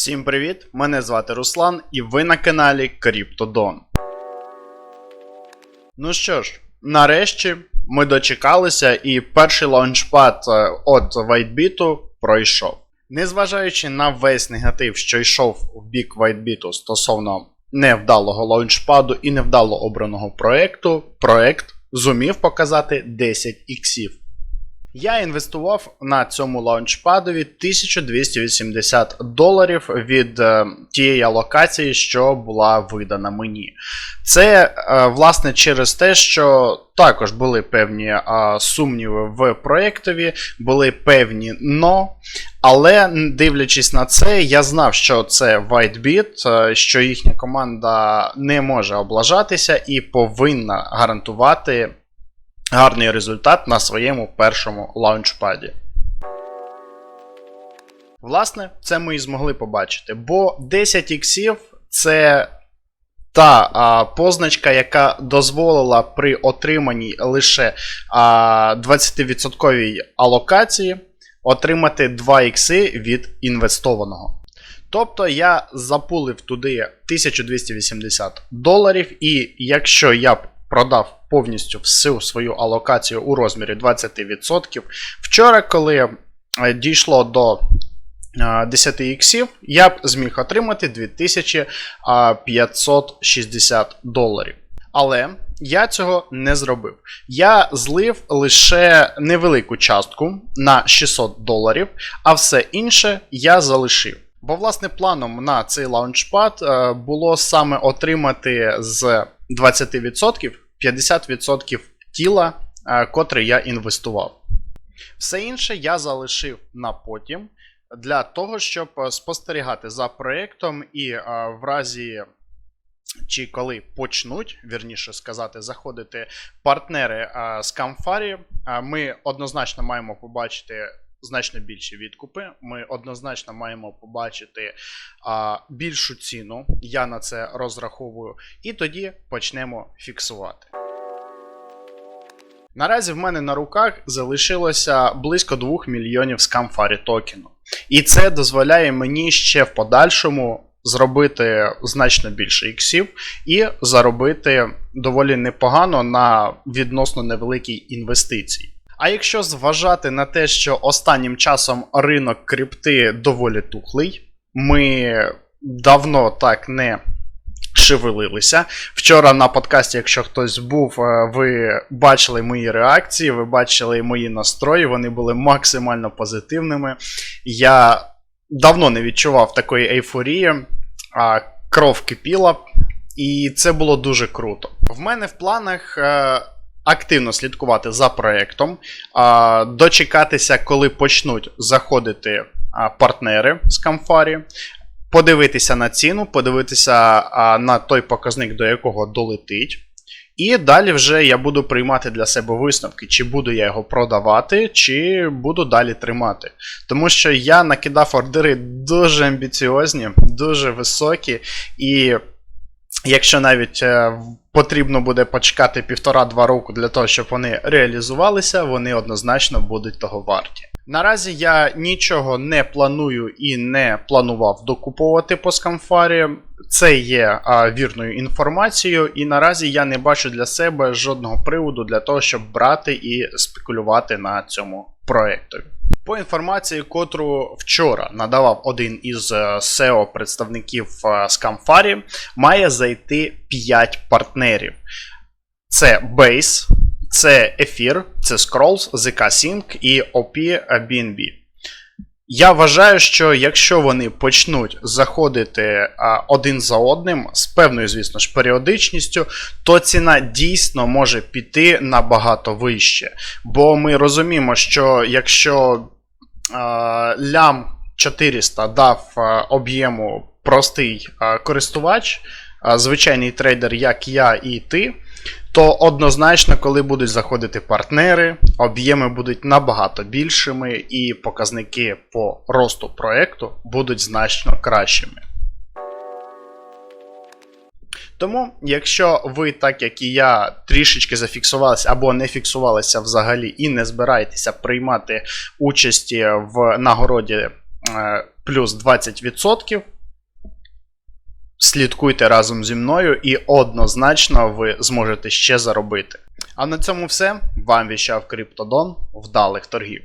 Всім привіт! Мене звати Руслан і ви на каналі CryptoDon. Ну що ж, нарешті ми дочекалися, і перший лаунчпад е, от WhiteBit пройшов. Незважаючи на весь негатив, що йшов в бік WhiteBit стосовно невдалого лаунчпаду і невдало обраного проекту, проект зумів показати 10 іксів. Я інвестував на цьому лаунчпадові 1280 доларів від е, тієї алокації, що була видана мені. Це е, власне через те, що також були певні е, сумніви в проєктові, були певні но. Але дивлячись на це, я знав, що це WhiteBit, що їхня команда не може облажатися і повинна гарантувати гарний результат на своєму першому лаунчпаді. Власне, це ми і змогли побачити, бо 10 іксів це та а, позначка, яка дозволила при отриманні лише а, 20% алокації отримати 2 ікси від інвестованого. Тобто я запулив туди 1280 доларів, і якщо я б продав повністю всю свою алокацію у розмірі 20%, вчора, коли е, дійшло до е, 10 іксів, я б зміг отримати 2560 доларів. Але я цього не зробив. Я злив лише невелику частку на 600 доларів, а все інше я залишив. Бо, власне, планом на цей лаунчпад е, було саме отримати з 20% 50% тіла, е, котре я інвестував. Все інше я залишив на потім для того, щоб е, спостерігати за проєктом і е, в разі. Чи коли почнуть, вірніше сказати, заходити партнери а, з Камфарі, а, ми однозначно маємо побачити значно більші відкупи. Ми однозначно маємо побачити а, більшу ціну. Я на це розраховую. І тоді почнемо фіксувати. Наразі в мене на руках залишилося близько 2 мільйонів з Камфарі токену. І це дозволяє мені ще в подальшому зробити значно більше іксів і заробити доволі непогано на відносно невеликій інвестиції. А якщо зважати на те, що останнім часом ринок крипти доволі тухлий, ми давно так не шевелилися. Вчора на подкасті, якщо хтось був, е, ви бачили мої реакції, ви бачили мої настрої, вони були максимально позитивними. Я давно не відчував такої ейфорії, а кров кипіла, і це було дуже круто. В мене в планах. Активно слідкувати за проектом, дочекатися, коли почнуть заходити партнери з Камфарі, подивитися на ціну, подивитися на той показник, до якого долетить. І далі вже я буду приймати для себе висновки, чи буду я його продавати, чи буду далі тримати. Тому що я накидав ордери дуже амбіціозні, дуже високі, і якщо навіть е, потрібно буде почекати півтора-два року для того, щоб вони реалізувалися, вони однозначно будуть того варті. Наразі я нічого не планую і не планував докуповувати по скамфарі. Це є а, вірною інформацією, і наразі я не бачу для себе жодного приводу для того, щоб брати і спекулювати на цьому проєктові. По інформації, котру вчора надавав один із е, SEO представників е, Камфарі, має зайти 5 партнерів. Це Base, це Ефір, це Scrolls, ZK Sync і OP BNB. Я вважаю, що якщо вони почнуть заходити один за одним з певною, звісно ж, періодичністю, то ціна дійсно може піти набагато вище. Бо ми розуміємо, що якщо лям 400 дав об'єму простий користувач, звичайний трейдер, як я і ти, то однозначно, коли будуть заходити партнери, об'єми будуть набагато більшими, і показники по росту проекту будуть значно кращими. Тому, якщо ви, так як і я, трішечки зафіксувалися або не фіксувалися взагалі і не збираєтеся приймати участі в нагороді е, плюс 20%. Слідкуйте разом зі мною і однозначно ви зможете ще заробити. А на цьому все. Вам віщав Криптодон. Вдалих торгів.